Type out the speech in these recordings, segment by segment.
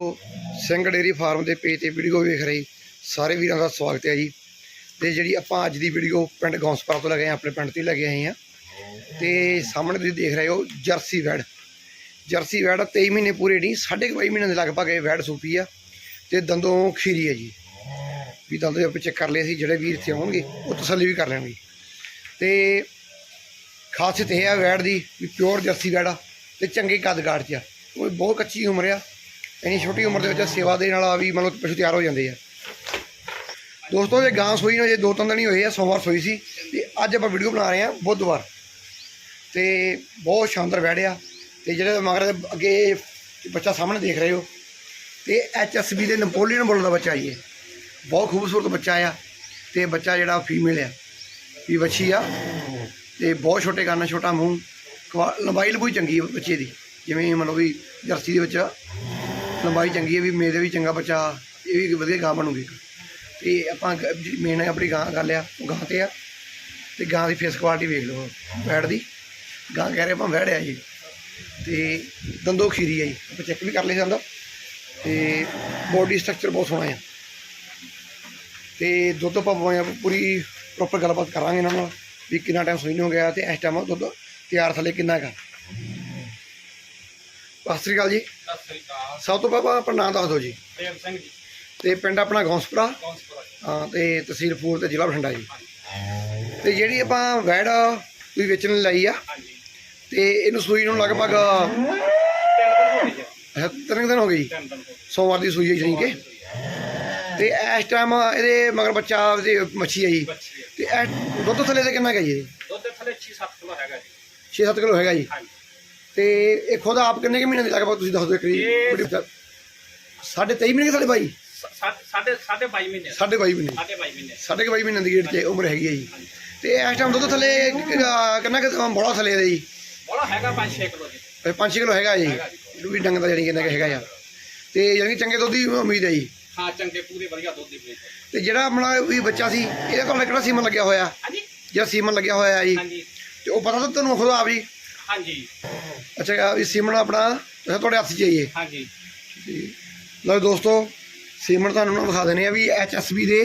Singh dairy farm ਦੇ page ਤੇ video ਵੇਖ ਰਹੇ, ਸਾਰੇ ਵੀਰਾਂ ਦਾ ਸਵਾਗਤ ਹੈ ਜੀ। ਤੇ ਜਿਹੜੀ ਆਪਾਂ ਅੱਜ ਦੀ ਵੀਡੀਓ ਪਿੰਡ ਗੌਂਸਪੁਰਾ ਤੋਂ ਲਗੇ ਆਪਣੇ ਪਿੰਡ ਤੋਂ ਹੀ ਲੱਗੇ ਆਏ ਆ ਤੇ ਸਾਹਮਣੇ ਤੁਸੀਂ ਦੇਖ ਰਹੇ ਹੋ ਜਰਸੀ ਵੈੜ। ਜਰਸੀ ਵੈੜ 23 ਮਹੀਨੇ ਪੂਰੇ ਨਹੀਂ, ਸਾਢੇ ਕੁ ਬਾਈ ਮਹੀਨੇ ਦੇ ਲਗਭਗ ਇਹ ਵੈੜ ਸੂਪੀ ਆ ਤੇ ਦੰਦੋਂ ਖੀਰੀ ਹੈ ਜੀ। ਵੀ ਦੰਦੋਂ ਆਪਾਂ ਪਿੱਛੇ ਕਰ ਲਏ ਸੀ, ਜਿਹੜੇ ਵੀਰ ਇੱਥੇ ਆਉਣਗੇ, ਉਹ ਤਸੱਲੀ ਵੀ ਕਰ ਲੈਣਗੇ। ਤੇ ਖਾਸੀਅਤ ਇਹ ਆ ਵੈੜ ਦੀ ਵੀ ਪਿਓਰ ਜਰਸੀ ਵੈੜ ਆ ਤੇ ਚੰਗੇ ਕੱਦ ਕਾਠ 'ਚ ਆ। ਉਹ ਬਹੁਤ ਕੱਚੀ ਉਮਰ ਆ ਇੰਨੀ ਛੋਟੀ ਉਮਰ ਦੇ ਵਿੱਚ ਸੇਵਾ ਦੇਣ ਵਾਲਾ ਵੀ ਮਤਲਬ ਪਸ਼ੂ ਤਿਆਰ ਹੋ ਜਾਂਦੇ ਆ। ਦੋਸਤੋ, ਜੇ ਗਾਂ ਸੋਈ ਨੂੰ, ਜੇ ਦੋ ਤਿੰਨ ਦਿਨ ਹੀ ਹੋਏ ਆ, ਸੋਮਵਾਰ ਸੋਈ ਸੀ, ਤੇ ਅੱਜ ਆਪਾਂ ਵੀਡੀਓ ਬਣਾ ਰਹੇ ਆ ਬੁੱਧਵਾਰ। ਤੇ ਬਹੁਤ ਸ਼ਾਨਦਾਰ ਵੈੜਿਆ ਤੇ ਜਿਹੜੇ ਮਗਰ ਅੱਗੇ ਬੱਚਾ ਸਾਹਮਣੇ ਦੇਖ ਰਹੇ ਹੋ, ਤੇ ਐਚਐਸਬੀ ਦੇ ਨੈਪੋਲੀਅਨ ਬੁੱਲ ਦਾ ਬੱਚਾ ਜੀ। ਇਹ ਬਹੁਤ ਖੂਬਸੂਰਤ ਬੱਚਾ ਆ, ਤੇ ਬੱਚਾ ਜਿਹੜਾ ਫੀਮੇਲ ਆ, ਵੀ ਵੱਛੀ ਆ, ਤੇ ਬਹੁਤ ਛੋਟੇ ਕੰਨ, ਛੋਟਾ ਮੂੰਹ, ਕਵਾ- ਲੰਬਾਈ ਲੰਬੂਈ ਚੰਗੀ ਬੱਚੇ ਦੀ, ਜਿਵੇਂ ਮਤਲਬ ਵੀ ਜਰਸੀ ਦੇ ਵਿੱਚ ਲੰਬਾਈ ਚੰਗੀ ਹੈ ਵੀ ਮੇਰੇ ਵੀ ਚੰਗਾ ਬੱਚਾ, ਇਹ ਵੀ ਵਧੀਆ ਗਾਂ ਬਣੂਗੀ। ਤੇ ਆਪਾਂ ਮੇਨ ਆਪਣੀ ਗਾਂ, ਗੱਲ ਆ ਉਹ ਗਾਂ ਤੇ ਆ। ਤੇ ਗਾਂ ਦੀ ਫੇਸ ਕੁਆਲਿਟੀ ਵੇਖ ਲਓ ਵੈੜ ਦੀ। ਗਾਂ ਕਹਿ ਰਹੇ ਆਪਾਂ ਵੈੜ ਆ ਜੀ। ਤੇ ਦੰਦੋ ਖੀਰੀ ਆ ਜੀ। ਆਪਾਂ ਚੈੱਕ ਵੀ ਕਰ ਲਿਆ ਜਾਂਦਾ ਤੇ ਬੋਡੀ ਸਟਰਕਚਰ ਬਹੁਤ ਸੋਹਣਾ ਆ। ਤੇ ਦੁੱਧ ਆਪਾਂ ਪਾਵਾਂਗੇ ਪੂਰੀ ਪ੍ਰੋਪਰ ਗੱਲਬਾਤ ਕਰਾਂਗੇ ਇਹਨਾਂ ਨਾਲ, ਵੀ ਕਿੰਨਾ ਟਾਈਮ ਸੋਈ ਨੂੰ ਹੋ ਗਿਆ ਤੇ ਇਸ ਟਾਈਮ ਦੁੱਧ ਤਿਆਰ ਥੱਲੇ ਕਿੰਨਾ ਹੈਗਾ ਸਤਿ ਸ੍ਰੀ ਅਕਾਲ ਜੀ। ਸਤਿ ਸ੍ਰੀ ਅਕਾਲ। ਸਭ ਤੋਂ ਪਹਿਲਾਂ ਆਪਣਾ ਨਾਮ ਦੱਸ ਦਿਓ ਜੀ। ਸਿੰਘ ਜੀ। ਤੇ ਪਿੰਡ ਆਪਣਾ ਗੌਂਸਪੁਰਾ? ਹਾਂ ਤੇ ਤਹਿਸੀਲ ਫੂਲ ਤੇ ਜ਼ਿਲ੍ਹਾ ਬਠਿੰਡਾ ਜੀ। ਤੇ ਜਿਹੜੀ ਆਪਾਂ ਵੈੜ ਤੁਸੀਂ ਵੇਚਣ ਲਈ ਆ ਤੇ ਇਹਨੂੰ ਸੂਈ ਨੂੰ ਲਗਭਗ ਤਿੰਨ ਦਿਨ ਹੋ ਗਏ ਸੋਮਵਾਰ ਦੀ ਸੂਈ ਹੈ ਜਾਣੀ ਕਿ। ਤੇ ਇਸ ਟਾਈਮ ਇਹਦੇ ਮਗਰ ਬੱਚਾ ਤੇ ਮੱਛੀ ਹੈ ਤੇ ਇਹ ਦੁੱਧ ਥੱਲੇ ਤੇ ਕਿੰਨਾ ਹੈ ਜੀ ਦੁੱਧ ਥੱਲੇ 6-7 ਕਿਲੋ ਹੈਗਾ ਜੀ। 6-7 ਕਿਲੋ ਹੈਗਾ ਜੀ। ਤੇ ਇਹ ਖੁਦ ਆਪ ਕਿੰਨੇ ਕੁ ਮਹੀਨੇ ਦੇ ਲਗਭਗ ਤੁਸੀਂ ਦੱਸ ਦਿਓ ਸਾਢੇ 23 ਮਹੀਨੇ ਸਾਡੇ ਬਾਈ? ਸ- ਸਾ- ਸਾਢੇ ਸਾਢੇ 22 ਮਹੀਨੇ। ਸਾਢੇ ਬਾਈ ਮਹੀਨੇ। ਸਾਢੇ 22 ਮਹੀਨੇ ਦੀ ਗੇਟ 'ਚ ਉਮਰ ਹੈਗੀ ਹੈ ਜੀ। ਤੇ ਇਸ ਟਾਈਮ ਦੁੱਧ ਥੱਲੇ ਕਿੰਨਾ ਕਿ ਬੜਾ ਥੱਲੇ ਦਾ ਜੀ? ਬੋਲਾ ਹੈਗਾ 5-6 ਕਿਲੋ ਜੀ। 5 ਕਿਲੋ ਹੈਗਾ ਜੀ। ਵੀ ਡੰਗ ਦਾ ਜਾਨੀ ਕਿੰਨਾ ਕੁ ਹੈਗਾ ਆ ਤੇ ਕਿ ਚੰਗੇ ਦੁੱਧ ਦੀ ਉਮੀਦ ਹੈ ਜੀ। ਹਾਂ ਚੰਗੇ ਪੂਰੇ ਵਧੀਆ ਦੁੱਧ ਦੀ ਵੇਚ ਤੇ ਜਿਹੜਾ ਆਪਣਾ ਵੀ ਬੱਚਾ ਸੀ ਇਹਦੇ ਕੋਲ ਕਿਹੜਾ ਸੀਮਨ ਲੱਗਿਆ ਹੋਇਆ? ਹਾਂਜੀ। ਜਿਹੜਾ ਸੀਮਨ ਲੱਗਿਆ ਹੋਇਆ ਹੈ ਜੀ। ਹਾਂਜੀ। ਤੇ ਉਹ ਪਤਾ ਤਾਂ ਤੁਹਾਨੂੰ ਖੁਦ ਆਪ ਜੀ? ਹਾਂਜੀ। ਅੱਛਾ ਵੀ ਸੀਮਨ ਆਪਣਾ ਅੱਛਾ ਤੁਹਾਡੇ ਹੱਥ 'ਚ ਹੀ ਹੈ ਹਾਂਜੀ। ਲਓ ਦੋਸਤੋ ਸੀਮਨ ਤੁਹਾਨੂੰ ਨਾ ਵਿਖਾ ਦੇਣੇ ਆ ਵੀ ਐਚਐਸਬੀ ਦੇ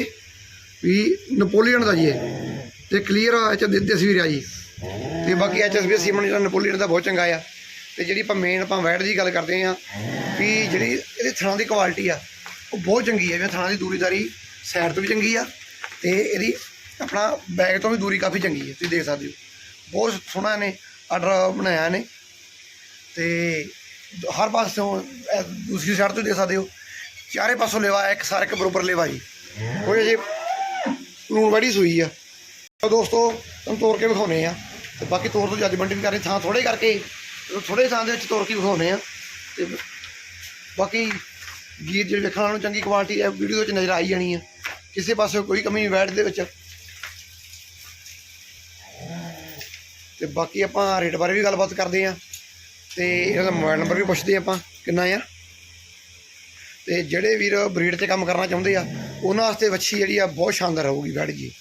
ਵੀ ਨੈਪੋਲੀਅਨ ਦਾ ਜੀ ਇਹ। ਤੇ ਕਲੀਅਰ ਐਚ ਤਸਵੀਰ ਆ ਜੀ। ਤੇ ਬਾਕੀ ਐਚਐਸਬੀ ਸੀਮਨ ਜਿਹੜਾ ਨੈਪੋਲੀਅਨ ਦਾ ਬਹੁਤ ਚੰਗਾ ਆ। ਤੇ ਜਿਹੜੀ ਆਪਾਂ ਮੇਨ ਆਪਾਂ ਵੈਟ ਦੀ ਗੱਲ ਕਰਦੇ ਆ ਵੀ ਜਿਹੜੀ ਇਹਦੇ ਥਣਾਂ ਦੀ ਕੁਆਲਿਟੀ ਆ ਉਹ ਬਹੁਤ ਚੰਗੀ ਹੈ ਜਿਵੇਂ ਥਣਾਂ ਦੀ ਦੂਰੀਦਾਰੀ ਸਾਈਡ ਤੋਂ ਵੀ ਚੰਗੀ ਆ ਤੇ ਇਹਦੀ ਆਪਣਾ ਬੈਕ ਤੋਂ ਵੀ ਦੂਰੀ ਕਾਫੀ ਚੰਗੀ ਹੈ ਤੁਸੀਂ ਦੇਖ ਸਕਦੇ ਹੋ। ਬਹੁਤ ਸੋਹਣਾ ਨੇ ਆਰਡਰ ਬਣਾਇਆ ਨੇ। ਤੇ ਹਰ ਪਾਸੋਂ ਇਹ ਦੂਸਰੀ ਸਾਈਡ ਤੋਂ ਦੇ ਸਕਦੇ ਹੋ। ਚਾਰੇ ਪਾਸੋਂ ਲੇਵਾ, ਇੱਕ ਸਾਰ ਇੱਕ ਬਰੋਬਰ ਲੇਵਾ ਜੀ। ਉਹ ਜੇ ਲੂਣ ਵੜੀ ਸੂਈ ਆ। ਤਾਂ ਦੋਸਤੋ, ਤੁਹਾਨੂੰ ਤੋੜ ਕੇ ਵਿਖਾਉਨੇ ਆ। ਤੇ ਬਾਕੀ ਤੋੜ ਤੋਂ ਜੱਜਮੈਂਟ ਵੀ ਕਰਨੀ, ਥਾਂ ਥੋੜੇ ਕਰਕੇ ਥੋੜੇ ਥਾਂ ਦੇ ਵਿੱਚ ਤੋੜ ਕੇ ਵਿਖਾਉਨੇ ਆ। ਤੇ ਬਾਕੀ ਗੀਰ ਜਿਹੜੇ ਵੇਖਣ ਨੂੰ ਚੰਗੀ ਕੁਆਲਿਟੀ ਹੈ ਵੀਡੀਓ ਵਿੱਚ ਨਜ਼ਰ ਆਈ ਜਾਣੀ ਆ। ਕਿਸੇ ਪਾਸੇ ਕੋਈ ਕਮੀ ਨਹੀਂ ਵੈਟ ਦੇ ਵਿੱਚ। ਤੇ ਬਾਕੀ ਆਪਾਂ ਰੇਟ ਬਾਰੇ ਵੀ ਗੱਲਬਾਤ ਕਰਦੇ ਆ। ਤੇ ਇਹਨਾਂ ਦਾ ਮੋਬਾਈਲ ਨੰਬਰ ਵੀ ਪੁੱਛਦੇ ਆਪਾਂ ਕਿੰਨਾ ਆ? ਤੇ ਜਿਹੜੇ ਵੀਰ ਬਰੀਡ ਤੇ ਕੰਮ ਕਰਨਾ ਚਾਹੁੰਦੇ ਆ ਉਹਨਾਂ ਵਾਸਤੇ ਵੱਛੀ ਜਿਹੜੀ ਆ ਬਹੁਤ ਸ਼ਾਨਦਾਰ ਹੋਊਗੀ ਵੈੜ ਜੀ।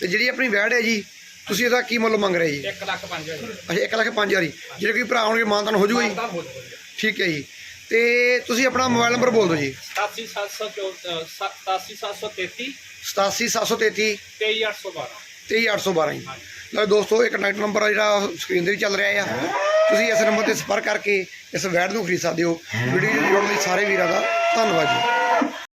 ਤੇ ਜਿਹੜੀ ਆਪਣੀ ਵੈੜ ਹੈ ਜੀ ਤੁਸੀਂ ਇਹਦਾ ਕੀ ਮੁੱਲ ਮੰਗ ਰਹੇ ਜੀ? 1 ਲੱਖ 5 ਹਜ਼ਾਰ। ਅੱਛਾ 1 ਲੱਖ 5000 ਜੀ। ਜਿਹੜੇ ਕੋਈ ਭਰਾ ਆਉਣਗੇ ਮਾਨਤਾਨ ਹੋ ਜੂਗਾ ਜੀ? ਠੀਕ ਹੈ ਜੀ। ਤੇ ਤੁਸੀਂ ਆਪਣਾ ਮੋਬਾਈਲ ਨੰਬਰ ਬੋਲ ਦਿਓ ਜੀ। 87733 87733 23812 23812 ਜੀ। ਲਓ ਦੋਸਤੋ ਇਹ ਕੰਟੈਕਟ ਨੰਬਰ ਆ ਜਿਹੜਾ ਸਕਰੀਨ ਤੇ ਵੀ ਚੱਲ ਰਿਹਾ ਆ। ਤੁਸੀਂ ਇਸ ਨੰਬਰ ਤੇ ਸੰਪਰਕ ਕਰਕੇ ਇਸ ਵੈਡ ਨੂੰ ਖਰੀਦ ਸਕਦੇ ਹੋ। ਵੀਡੀਓ ਜੁੜਨ ਲਈ ਸਾਰੇ ਵੀਰਾਂ ਦਾ ਧੰਨਵਾਦ ਜੀ।